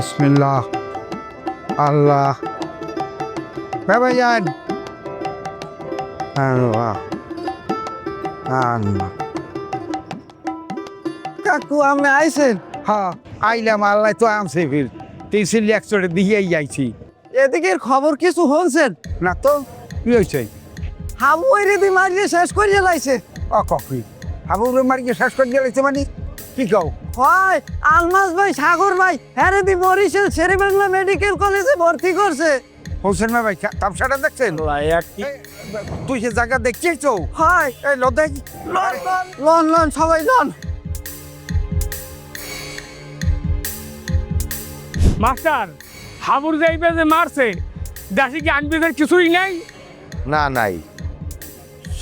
বিসমিল্লাহ। আল্লাহ। বাবাজান আল্লাহ। আল্লাহ। কাকু, আপনি আইছেন? হ্যাঁ আইলাম, আল্লাহ তো আমছে ফির। তিনশিল একশোটে দিয়েই যাইছি। এদিকের খবর কিছু হনছেন না তো, কি হয়েছে হাবু এরে মারিয়ে শেষ করিয়ে লাইছে। অ, কফি। হাবুরে মারিয়ে শেষ করে দিয়েছে মানে? কি কও? হয় আলমাস ভাই সাগর ভাই হ্যাঁ দি বরিশাল শেরে বাংলা মেডিকেল কলেজে ভর্তি করছে। হোসেন ভাই তামসাটা দেখছেন? তুই সে জায়গা দেখছিস হয়। এই লদাই লন লন লন লন সবাই লন। মাস্টার হাবুর যাইবে যে মারছে দাসি কি আনবিদের কিছুই নাই? না নাই।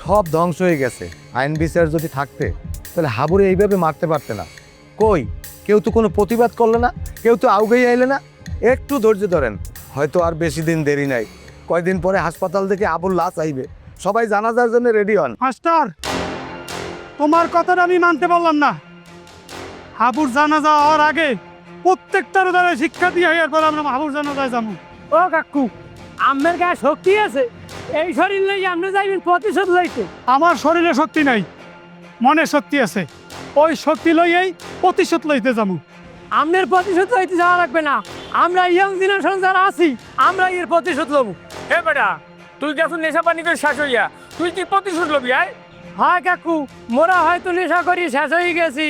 সব ধ্বংস হয়ে গেছে। আইন বিচার যদি থাকতে। তাহলে হাবুরে এইভাবে মারতে পারতে না। কই? কেউ তো কোনো প্রতিবাদ করলে না কেউ তো আউগেই আইলে না। একটু ধৈর্য ধরেন হয়তো আর বেশি দিন দেরি নাই। কয়দিন পরে হাসপাতাল থেকে আবুল লাশ আইবে। সবাই জানাজার জন্য রেডি হন। মাস্টার তোমার কথাটা আমি মানতে পারলাম না। হাবুর জানাজা হওয়ার আগে প্রত্যেকটার দ্বারা শিক্ষা দিয়ে এরপর আমরা হাবুর জানাজায় যাব। ও কাকু আমের গায়ে শক্তি আছে। এই শরীর লই আপনি যাইবেন প্রতিশোধ লইতে। আমার শরীরে শক্তি নাই। মনে শক্তি আছে। ওই শক্তি লইয়েই প্রতিশোধ লইতে যাব। আমনের প্রতিশোধ লইতে যাওয়া লাগবে না। আমরা ইয়ং জেনারেশন যারা আছি আমরা এর প্রতিশোধ লব। হে বেটা তুই গেছো নেশা পানি করে শেষ হইয়া। তুই কি প্রতিশোধ লবি আয়? হয় কাকু মোরা হয়তো নেশা করি শেষ হয়ে গেছি।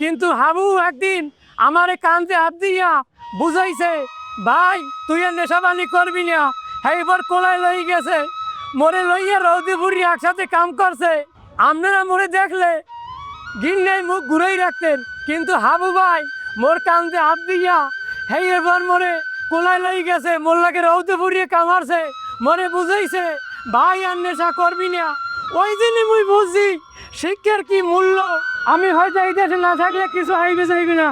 কিন্তু হাবু একদিন আমারে কান্দে হাত দিয়া বুঝাইছে ভাই তুই আর নেশা পানি করবি না। হ্যাঁ এবার কোলায় লই গেছে। মোরে লইয়া রৌদি বুড়ি একসাথে কাম করছে। আপনারা মোরে দেখলে গিন্নে মুখ ঘুরেই রাখতেন। কিন্তু হাবু ভাই মোর কান্দে হাত দিয়া, হেই, এবার মোরে কোলায় লই গেছে, মোল্লাকে রৌদে পুড়িয়ে কামারছে। মনে বুঝাইছে, ভাই আর নেশা করবি না। ওই দিনই মুই বুঝছি শিক্ষার কি মূল্য। আমি হয়তো এই দেশে না থাকলে কিছু হইবে যাইবে না।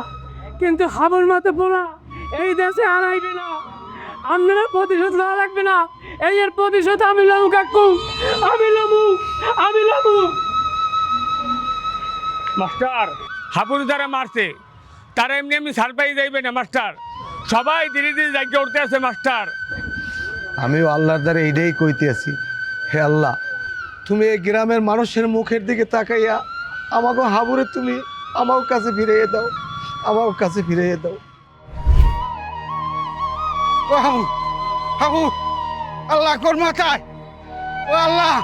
কিন্তু হাবুর মতো পোড়া এই দেশে আর আইবে না। আপনারা প্রতিশোধ নেওয়া লাগবে না। এই এর প্রতিশোধ আমি লামু কাকু। আমি লামু আমি লামু মাস্টার হাবুর যারা মারছে। তারা এমনি এমনি সার পাই যাইবে না মাস্টার। সবাই ধীরে ধীরে জায়গা উঠতে আছে মাস্টার। আমিও আল্লাহর দ্বারা এইটাই কইতে আছি। হে আল্লাহ তুমি এই গ্রামের মানুষের মুখের দিকে তাকাইয়া আমাকে হাবুরে তুমি আমার কাছে ফিরিয়ে দাও আমার কাছে ফিরিয়ে দাও। ও হাবু হাবু। আল্লাহ কোন মাথায়। ও আল্লাহ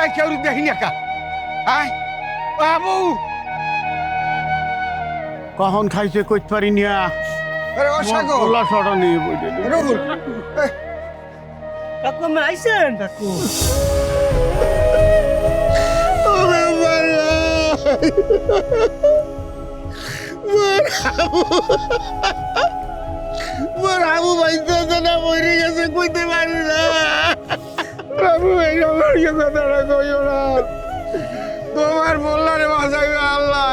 এই কেউ দেখিনি একা? আয় হাবু কখন খাইছে কইতে পারি নিয়া ওলা সরা নিয়ে বইতে রঘুল কাকু আপনি আইছেন? কাকু। মোর হাবু বাইতে না মরে গেছে, কইতে পারি না। হাবু এই আমার কথাটা কইও না। তোমার বললারে বাঁচাইবে আল্লাহ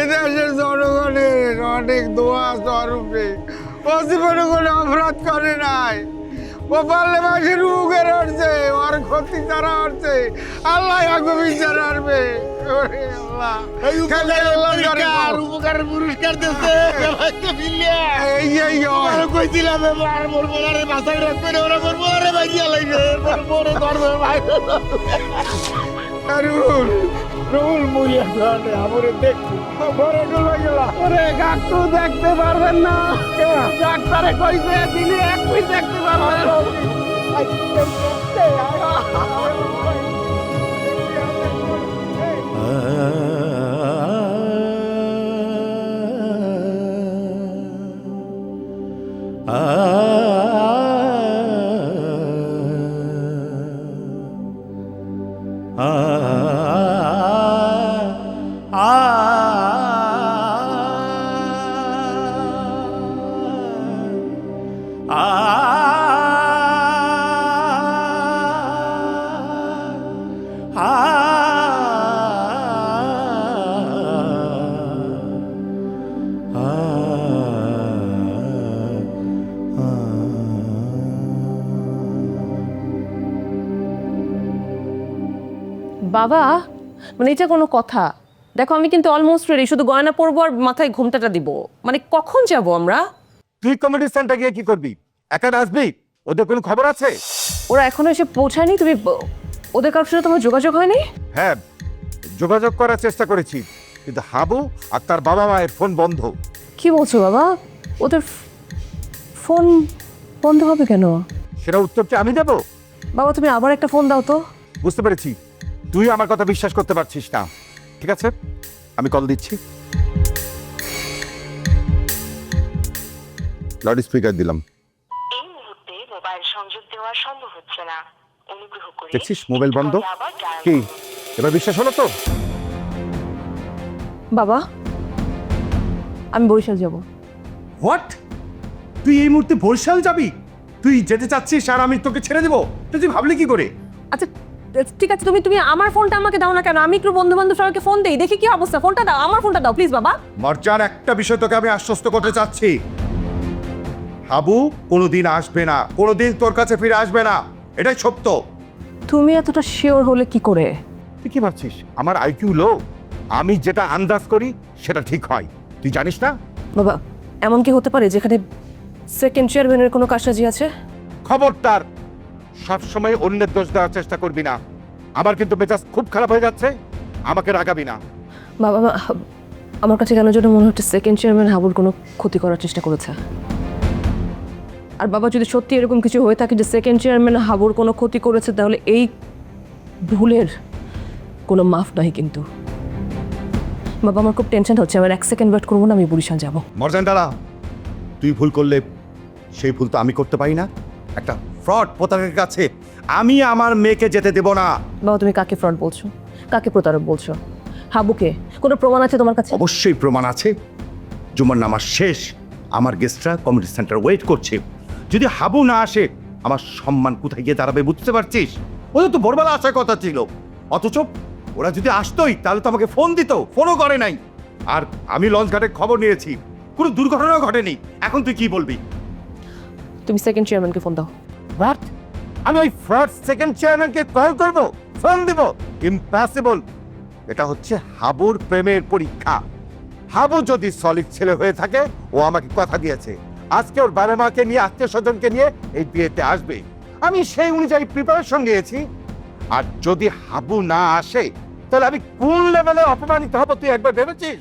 এদেশের জনগণের অনেক দোয়া স্বরূপে ও জীবনে কোনো অপরাধ করে নাই। ও পারলে মাসের মুখের হচ্ছে ওর ক্ষতি তারা হচ্ছে আল্লাহ আগে বিচার আসবে উপকারের পুরস্কার দিচ্ছে। কইছিলাম আর রাখবে ওরা বাইরিয়া লাগবে ধরবে রুল রুল আমরে ঘরে গেলা। ওরে দেখতে পারবেন না। ডাক্তারে কইছে দিনে এক পিস দেখতে পারবেন বাবা মানে এটা কোনো কথা দেখো আমি কিন্তু অলমোস্ট রেডি শুধু গয়না পরবো আর মাথায় ঘুমটাটা দিব। মানে কখন যাব আমরা? তুই কমিউনিটি সেন্টার গিয়ে কি করবি? একা আসবি ওদের কোনো খবর আছে? ওরা এখনও এসে পৌঁছায়নি? তুমি ওদের কারোর সাথে তোমার যোগাযোগ হয়নি? হ্যাঁ যোগাযোগ করার চেষ্টা করেছি কিন্তু হাবু আর তার বাবা মায়ের ফোন বন্ধ। কি বলছো বাবা? ওদের ফোন বন্ধ হবে কেন? সেটা উত্তর কি আমি দেব? বাবা তুমি আবার একটা ফোন দাও তো। বুঝতে পেরেছি। তুই আমার কথা বিশ্বাস করতে পারছিস না। ঠিক আছে? আমি কল দিচ্ছি। লাউড স্পিকার দিলাম। এই মুহূর্তে মোবাইল সংযোগ দেওয়া সম্ভব হচ্ছে না। অনুগ্রহ করে দেখছিস মোবাইল বন্ধ? কি? এবার বিশ্বাস হলো তো? বাবা আমি বরিশাল যাব। হোয়াট তুই এই মুহূর্তে বরিশাল যাবি? তুই যেতে চাচ্ছিস আর আমি তোকে ছেড়ে দেবো? তুই ভাবলি কি করে? আচ্ছা ঠিক আছে তুমি তুমি আমার ফোনটা আমাকে দাও না কেন? আমি একটু বন্ধু বান্ধব সবাইকে ফোন দেই দেখি কি অবস্থা। ফোনটা দাও আমার ফোনটা দাও প্লিজ বাবা। মর্জার একটা বিষয় তোকে আমি আশ্বস্ত করতে চাচ্ছি। হাবু কোনোদিন আসবে না কোনোদিন তোর কাছে ফিরে আসবে না। এটাই সত্য। তুমি এতটা শিওর হলে কি করে? তুই কি ভাবছিস? আমার আইকিউ লো আমি যেটা আন্দাজ করি সেটা ঠিক হয়। তুই জানিস না? বাবা এমন কি হতে পারে যেখানে সেকেন্ড চেয়ারম্যানের কোনো কারসাজি আছে? খবরদার সবসময় অন্যের দোষ দেওয়ার চেষ্টা করবি না। আমার কিন্তু মেজাজ খুব খারাপ হয়ে যাচ্ছে। আমাকে রাগাবি না। বাবা মা, আমার কাছে কেন যেন মনে হচ্ছে সেকেন্ড চেয়ারম্যান হাবুর কোনো ক্ষতি করার চেষ্টা করেছে। আর বাবা যদি সত্যি এরকম কিছু হয়ে থাকে যে সেকেন্ড চেয়ারম্যান হাবুর কোনো ক্ষতি করেছে তাহলে এই ভুলের কোনো মাফ নাই কিন্তু। বাবা আমার খুব টেনশন হচ্ছে। আমার এক সেকেন্ড ওয়েট করব না আমি বরিশাল যাব। মর্জান দাদা তুই ভুল করলে সেই ভুল তো আমি করতে পারি না। একটা ফ্রড প্রতারকের কাছে। আমি আমার মেয়েকে যেতে দেব না। বাবা তুমি কাকে ফ্রন্ট বলছো? কাকে প্রতারক বলছো? হাবুকে? কোনো প্রমাণ আছে তোমার কাছে? অবশ্যই প্রমাণ আছে। জুমার নামাজ শেষ। আমার গেস্টরা কমিউনিটি সেন্টার ওয়েট করছে। যদি হাবু না আসে আমার সম্মান কোথায় গিয়ে দাঁড়াবে বুঝতে পারছিস? ওদের তো ভোরবেলা আসার কথা ছিল। অথচ ওরা যদি আসতোই তাহলে তো আমাকে ফোন দিত। ফোনও করে নাই। আর আমি লঞ্চ ঘাটে খবর নিয়েছি। কোনো দুর্ঘটনাও ঘটেনি। এখন তুই কি বলবি? তুমি সেকেন্ড চেয়ারম্যানকে ফোন দাও। হোয়াট আমি ওই ফার্স্ট সেকেন্ড চেয়ারম্যানকে কল করব ফোন দিব। ইম্পসিবল এটা হচ্ছে হাবুর প্রেমের পরীক্ষা। হাবু যদি সলিড ছেলে হয়ে থাকে, ও আমাকে কথা দিয়েছে। আজকে ওর বাবা মাকে নিয়ে, আত্মীয় স্বজনকে নিয়ে এই বিয়েতে আসবে। আমি সেই অনুযায়ী প্রিপারেশন নিয়েছি। আর যদি হাবু না আসে, তাহলে আমি কোন লেভেলে অপমানিত হব তুই একবার ভেবেছিস?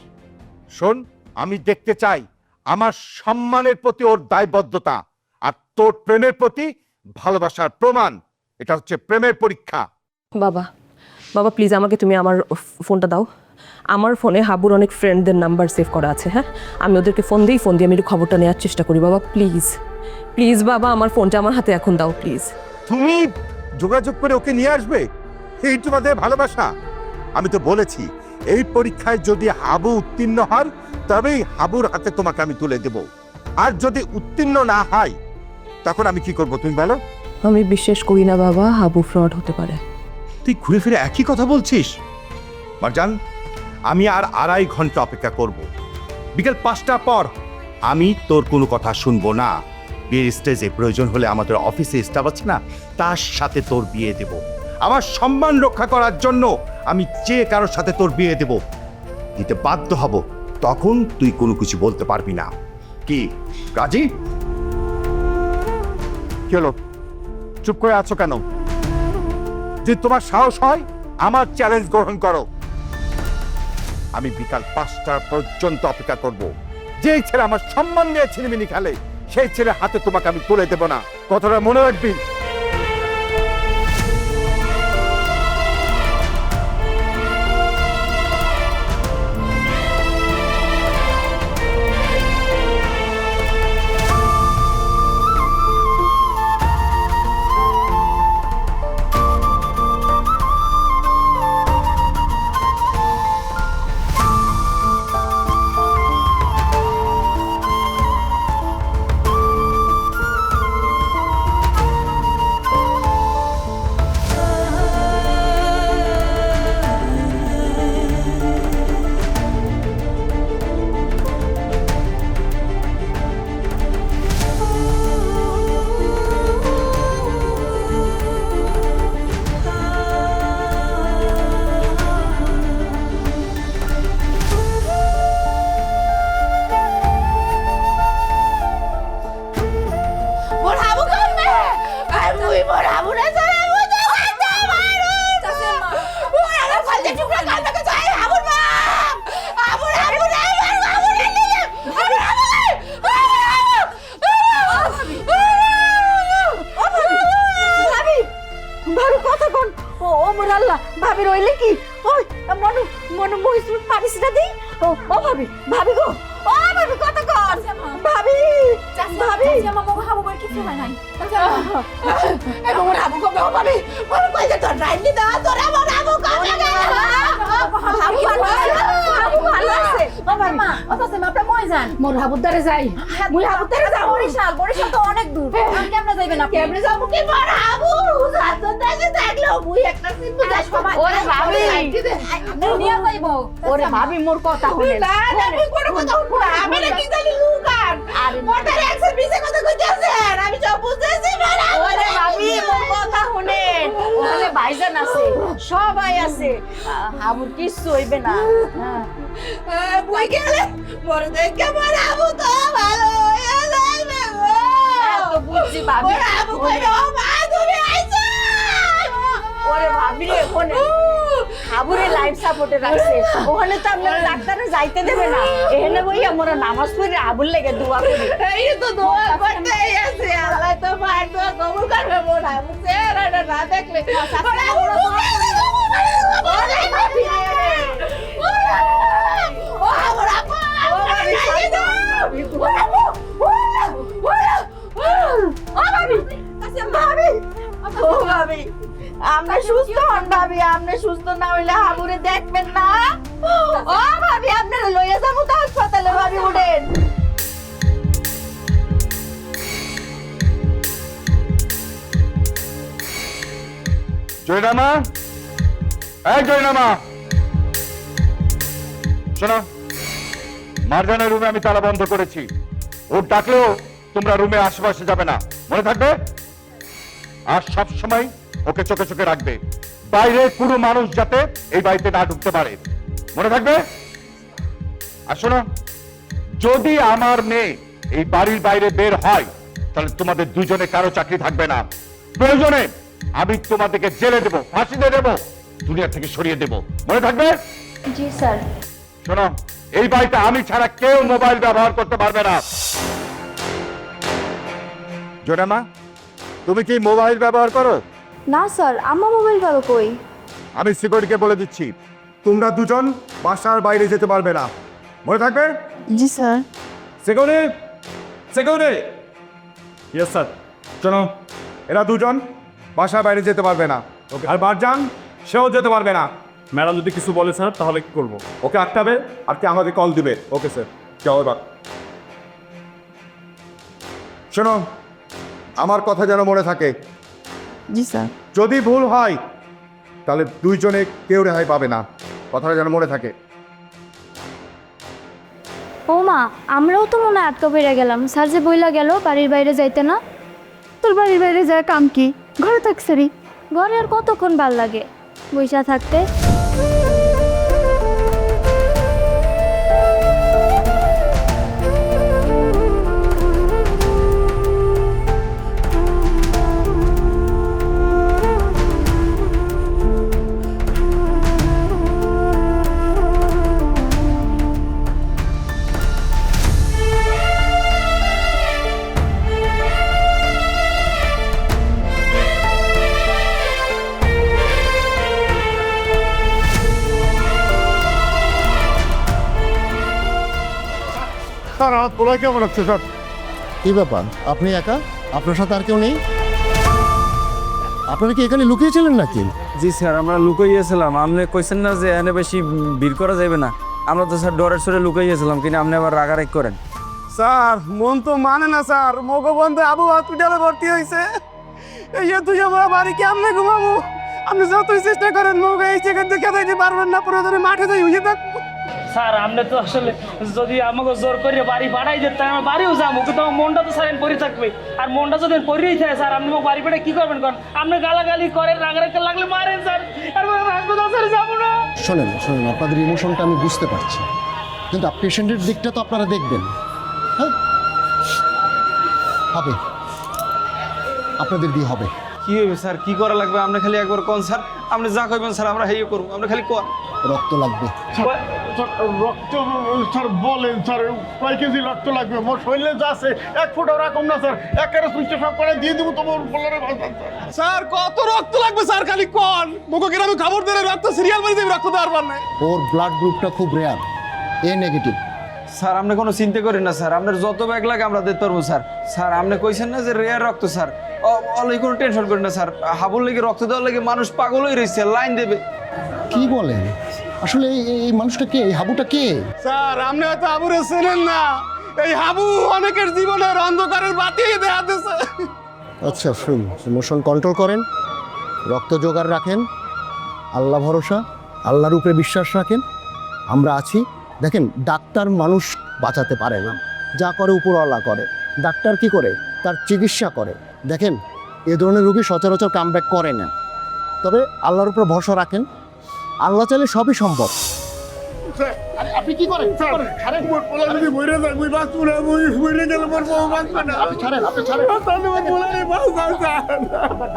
শোন, আমি দেখতে চাই, আমার সম্মানের প্রতি ওর দায়বদ্ধতা আর তোর প্রেমের প্রতি ভালোবাসার প্রমাণ এটা হচ্ছে প্রেমের পরীক্ষা। বাবা বাবা প্লিজ আমাকে তুমি আমার ফোনটা দাও। আমার ফোনে হাবুর অনেক ফ্রেন্ডদের নাম্বার সেভ করা আছে হ্যাঁ? আমি ওদেরকে ফোন দিই ফোন দিয়ে আমি একটু খবরটা নেওয়ার চেষ্টা করি। বাবা প্লিজ প্লিজ বাবা আমার ফোনটা আমার হাতে এখন দাও প্লিজ তুমি যোগাযোগ করে ওকে নিয়ে আসবে? এই তোমাদের ভালোবাসা। আমি তো বলেছি এই পরীক্ষায় যদি হাবু উত্তীর্ণ হন তবেই হাবুর হাতে তোমাকে আমি তুলে দেব। আর যদি উত্তীর্ণ না হয় তখন আমি কি করব তুমি বলো? আমি বিশ্বাস করি না বাবা হাবু ফ্রড হতে পারে। তুই ঘুরে ফিরে একই কথা বলছিস? মারজান আমি আর আড়াই ঘণ্টা অপেক্ষা করব। বিকেল পাঁচটা পর আমি তোর কোনো কথা শুনব না। বিয়ের স্টেজে প্রয়োজন হলে আমাদের অফিসে স্টাফ আছে না তার সাথে তোর বিয়ে দেব। আমার সম্মান রক্ষা করার জন্য আমি যে কারোর সাথে তোর বিয়ে দেব দিতে বাধ্য হব তখন তুই কোনো কিছু বলতে পারবি না। কি রাজি? কি হলো? চুপ করে আছো কেন? যদি তোমার সাহস হয়, আমার চ্যালেঞ্জ গ্রহণ করো। আমি বিকাল পাঁচটা পর্যন্ত অপেক্ষা করব। যে ছেলে আমার সম্মান নিয়ে ছিনিমিনি খেলে, সেই ছেলে হাতে তোমাকে আমি তুলে দেব না। কথাটা মনে রাখবি? 뭐라 뭐라 ভাবি রইলে কি ওই মনু মনু মহিষুর পারিসটা দেই ও ও ভাবি ভাবি গো ও ভাবি কত কর ভাবি। ভাবি হাবু বার কিছু হয় নাই। এ মোর হাবু কবে ও ভাবি মোর কই যে তোর রাইনি দা তোর আমার হাবু কবে হাবু ভালো আছে হাবু ভালো আছে ভাবি মা তো সেমা আপনি কই যান? মোর হাবু দারে যাই। মুই হাবু দারে যাই বরিশাল বরিশাল তো অনেক দূর। কেমনে যাইবেন আপনি? কেমনে যাব কি মোর হাবু? সাত দাগে থাকল মুই একটা সিম্পল যাই ওরে ভাবি। নিয়ে যাইবো। ওরে ভাবি মোর কথা শুনে না আমি কোনো কথা শুনব আমি কি জানি লুকান মোটার একশো বিশে কথা কইতেছেন আমি সব বুঝতেছি না ওরে ভাবি মোর কথা শুনেন। ওখানে ভাইজান আছে সবাই আছে। কিচ্ছু হইবে না। বই গেলে মোর দেখে মোর হাবু তো ভালো হয়ে যাইবে তো বুঝছি ভাবি। মোর হাবু কইবে মা তুমি আইছো! ওরে ভাবি রে ওখানে হাবুরে লাইফ সাপোর্টে রাখছে ওখানে তো আপনারা ডাক্তারে যাইতে দেবে না এখানে বই আমরা নামাজ পড়ে হাবুর লেগে দোয়া করি এই তো দোয়া করতে আছে আল্লাহ তো মায়ের দোয়া কবুল করবে হাবু চেহারাটা না দেখলে ওরে হাবু ওরে ভাবি রে ও আমার আপা ও ভাবি সাইদা ও হাবু ও ভাবি ভাবি ও ভাবি আমরা সুস্থ হন ভাবি আপনি সুস্থ না হইলে হাবুরে দেখবেন না। ও ভাবি, আপনারা লইয়া যাব তো হাসপাতালে ভাবি, উঠেন। জয়নামা? এই জয়নামা! শোনো, মারজানের রুমে আমি তালা বন্ধ করেছি। ও ডাকলেও তোমরা রুমে আশেপাশে যাবে না। মনে থাকবে? আর সব সময় ওকে চোখে চোখে রাখবে। বাইরে কোনো মানুষ যাতে এই বাড়িতে না ঢুকতে পারে। মনে থাকবে? আর শোনো যদি আমার মেয়ে এই বাড়ির বাইরে বের হয় তাহলে তোমাদের দুজনে কারও চাকরি থাকবে না। প্রয়োজনে আমি তোমাদেরকে জেলে দেবো ফাঁসিতে দেবো দুনিয়া থেকে সরিয়ে দেবো। মনে থাকবে? জি স্যার। শোনো এই বাড়িতে আমি ছাড়া কেউ মোবাইল ব্যবহার করতে পারবে না। জোনামা তুমি কি মোবাইল ব্যবহার করো? না স্যার আমার মোবাইল পাবো কই? আমি সিকিউরিটিকে বলে দিচ্ছি তোমরা দুজন বাসার বাইরে যেতে পারবে না। মনে থাকবে? জি sir. Security? Security? Yes sir. শোনো এরা দুজন বাসার বাইরে যেতে পারবে না। ওকে আর বারজান সেও যেতে পারবে না। ম্যাডাম যদি কিছু বলে স্যার তাহলে কি করব? ওকে আটকাবে আর কি আমাকে কল দিবে। Okay sir. যাও এবার। শোনো আমার কথা যেন মনে থাকে। জি স্যার। যদি ভুল হয় তাহলে দুইজনে কেউ রেহাই পাবে না। কথাটা যেন মনে থাকে। ও মা আমরাও তো মনে হয় আটকা বেড়ে গেলাম। স্যার যে বইলা গেল বাড়ির বাইরে যাইতে না? তোর বাড়ির বাইরে যায় কাম কি? ঘরে থাকছারি ঘরে আর কতক্ষণ ভালো লাগে? বৈশা থাকতে। পোলা কেমন আছে স্যার? কি ব্যাপার? আপনি একা? আপনার সাথে আর কেউ নেই? আপনারা কি এখানে লুকিয়েছিলেন নাকি? জি স্যার আমরা লুকাইয়েছিলাম। আপনি কইছেন না যে এনে বেশি ভিড় করা যাবে না? আমরা তো স্যার ডরের সরে লুকাইয়েছিলাম কিন্তু আপনি আবার রাগারাগ করেন। স্যার মন তো মানে না স্যার। মগবন্ধে আবু হসপিটালে ভর্তি হয়েছে এই যে তুই আমার বাড়ি কেমনে ঘুমাবো? আপনি যতই চেষ্টা করেন মগ এই জায়গা থেকে পারবেন না প্রয়োজনে মাঠে যাই হয়ে থাকব। স্যার আমরা তো আসলে যদি আমাকে জোর করে বাড়ি পাঠাই দিত তাহলে আমরা বাড়িও যাব কিন্তু আমার মনটা তো স্যার পরে থাকবে। আর মনটা যদি পরেই থাকে স্যার আপনি আমার বাড়ি পাঠাই কি করবেন কারণ আপনি গালাগালি করেন রাগারাগি লাগলে মারেন স্যার। আর হাসপাতাল স্যার যাব না। শোনেন শোনেন আপনাদের ইমোশনটা আমি বুঝতে পারছি। কিন্তু পেশেন্টের দিকটা তো আপনারা দেখবেন। হ্যাঁ? হবে। আপনাদের দিয়ে হবে। কি হবে স্যার? কি করা লাগবে? আমরা খালি একবার কোন স্যার। আপনি যা কইবেন স্যার আমরা হেই করব। আমরা খালি কোয়া। রক্ত লাগবে। রক্ত স্যার বলেন স্যার কয় কেজি রক্ত লাগবে? মোর শরীরে যা আছে এক ফোঁটাও রাখুন না স্যার। একেবারে সুইচে সব করে দিয়ে দেবো তোমার বলারে স্যার। কত রক্ত লাগবে স্যার খালি কোন মুখো গ্রামে খবর দিলে রক্ত সিরিয়াল বাড়ি দেবে রক্ত দেওয়ার পার নাই ওর ব্লাড গ্রুপটা খুব রেয়ার এ নেগেটিভ স্যার আপনি কোনো চিন্তা করেন না স্যার। আপনার যত ব্যাগ লাগে আমরা দিতে পারব স্যার। স্যার আপনি কইছেন না যে রেয়ার রক্ত স্যার। অলই কোনো টেনশন করেন না স্যার। হাবুর লেগে রক্ত দেওয়ার লেগে মানুষ পাগল হয়ে রয়েছে লাইন দেবে। কি বলেন? আসলে এই- মানুষটা কে? এই হাবুটা কে? স্যার আপনি হয়তো আবুরে চেনেন না। এই হাবু অনেকের জীবনের অন্ধকারের বাতি দেখা দিছে। আচ্ছা শুন ইমোশন কন্ট্রোল করেন রক্ত জোগাড় রাখেন আল্লাহ ভরসা আল্লাহর উপরে বিশ্বাস রাখেন। আমরা আছি দেখেন, ডাক্তার মানুষ বাঁচাতে পারে না। যা করে উপরওয়ালা করে। ডাক্তার কি করে? তার চিকিৎসা করে। দেখেন, এ ধরনের রোগী সচরাচর কামব্যাক করে না। তবে আল্লাহর উপর ভরসা রাখেন। আল্লাহ চাইলে সবই সম্ভব। আপনি কি করেন? ছাড়েন। মোর পোলা যদি মরে যায় মুই বাঁচবো না মুই মরে গেলে মোর বউ বাঁচবে না। আপনি ছাড়েন আপনি ছাড়েন। তাহলে মোর পোলারে বাঁচাও স্যার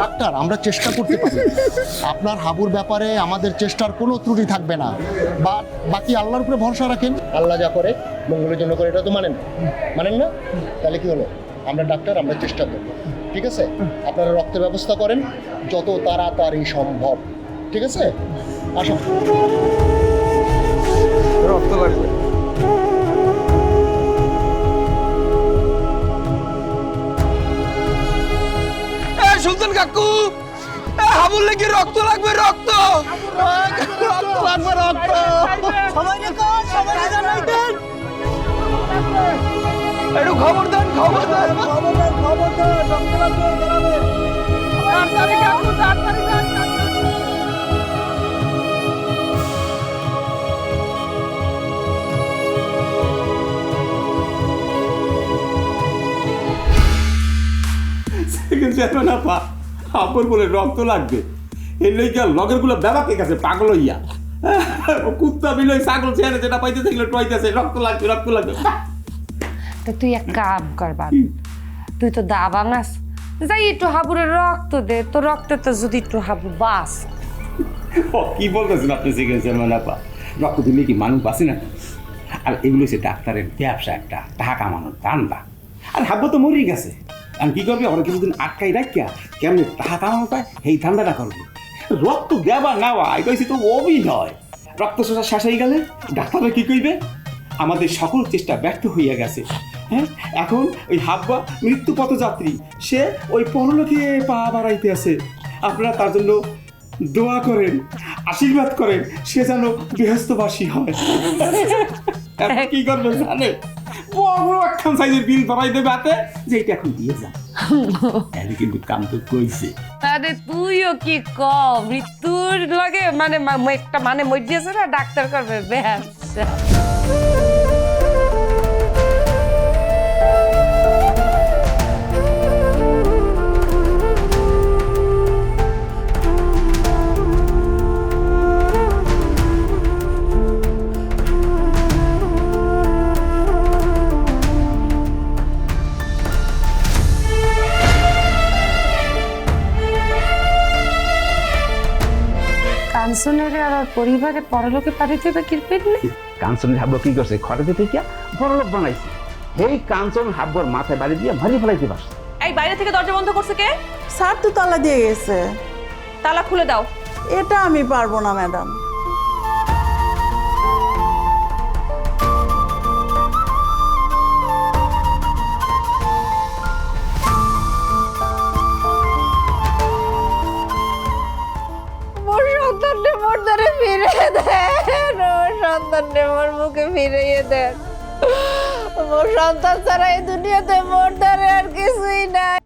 ডাক্তার আমরা চেষ্টা করতে পারি। আপনার হাবুর ব্যাপারে আমাদের চেষ্টার কোনো ত্রুটি থাকবে না। বা বাকি আল্লাহর উপরে ভরসা রাখেন। আল্লাহ যা করে মঙ্গলের জন্য করে এটা তো মানেন। মানেন না? তাহলে কি হলো? আমরা ডাক্তার আমরা চেষ্টা করব। ঠিক আছে? আপনারা রক্তের ব্যবস্থা করেন যত তাড়াতাড়ি সম্ভব। ঠিক আছে? আসুন। রক্ত লাগবে। সুলতান কাকু হাবুর লেগে রক্ত লাগবে রক্ত? রক্ত লাগবে রক্ত। একটু খবর দেন খবর দেন। কিন্তু এত না পা আপর বলে রক্ত লাগবে। এই লইকা লগেরগুলো ব্যাপাকে গেছে পাগল হইয়া। কুত্তা বিলই ছাগল চেয়ারে যেটা পাইতে থাকলে টয়তেছে রক্ত লাগবে রক্ত লাগবে। তো তুই এক কাম কর বাবা তুই তো দা বাঙাস যাই একটু হাবুরে রক্ত দে তো রক্তে তো যদি একটু হাবু বাস। ও, কি বলতেছেন আপনি শিখেছেন মানে আপা? রক্ত দিলে কি মানুষ বাঁচে না? আর এগুলো হচ্ছে ডাক্তারের ব্যবসা একটা টাকা কামানোর ধান্দা। আর হাব্বা তো মরেই গেছে। আমি কি করবি? অনেক কিছুদিন আটকাই রাখিয়া কেমনি টাকা কামানো পায় এই ধান্দাটা করবি? রক্ত দেওয়া নেওয়া এটা হচ্ছে তো অভিনয়। রক্ত শোষা শেষ হয়ে গেলে ডাক্তাররা কি কইবে? আমাদের সকল চেষ্টা ব্যর্থ হইয়া গেছে। হ্যাঁ? এখন ওই হাব্বা মৃত্যু পথযাত্রী সে ওই পরলোকে পা বাড়াইতে আছে। আপনারা তার জন্য দোয়া করেন আশীর্বাদ করেন সে যেন গৃহস্থবাসী হয়। কি করবে জানে বড় একখান সাইজের বিল ধরাই দেবে হাতে যে এটা এখন দিয়ে যা। এর কিন্তু কাম তো কইছে। আরে তুইও কি ক? মৃত্যুর লগে মানে একটা মানে মরিয়েছে না ডাক্তার করবে ব্যবসা কাঞ্চনের আর ওর পরিবারে পরলোকে পাঠিয়ে দেবে কিরপেট নেই? কাঞ্চনের হাব্য কি করছে? ঘরে থেকে পরলোক বানাইছে। এই কাঞ্চন হাব্বর মাথায় বাড়ি দিয়ে মারি ফেলাইতে পারছে। এই বাইরে থেকে দরজা বন্ধ করছে কে? স্যার তো তালা দিয়ে গেছে। তালা খুলে দাও। এটা আমি পারব না ম্যাডাম। মোর সন্তানকে মোর মুখে দেন। মোর সন্তান ছাড়া এই দুনিয়াতে মোর দ্বারে আর কিছুই নাই।